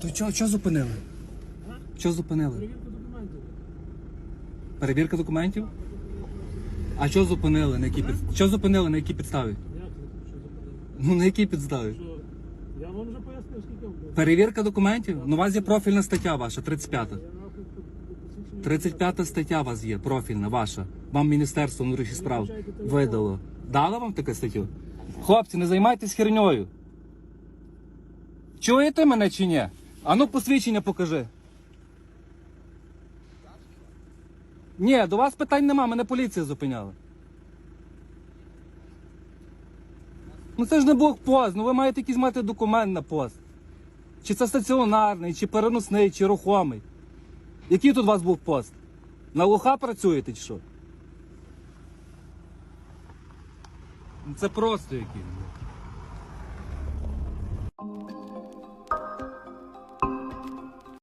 То чого, чого зупинили? Що зупинили? Перевірка документів. Перевірка документів? А що зупинили? На якій під... Що зупинили на якій підставі? Ну на якій підставі? Я вам вже пояснив, скільки вам. Перевірка документів? Ну, у вас є профільна стаття ваша, 35. Я нахуй тут посвідчення. 35 стаття у вас є, профільна ваша. Вам Міністерство внутрішніх справ видало. Дало вам таку статтю? Хлопці, не займайтесь херньою. Чуєте мене чи ні? Ану посвідчення покажи. Ні, до вас питань нема, мене поліція зупиняла. Ну це ж не блокпост, ну ви маєте якийсь мати документ на пост. Чи це стаціонарний, чи переносний, чи рухомий. Який тут у вас блокпост? На лоха працюєте чи що? Ну, Це просто який.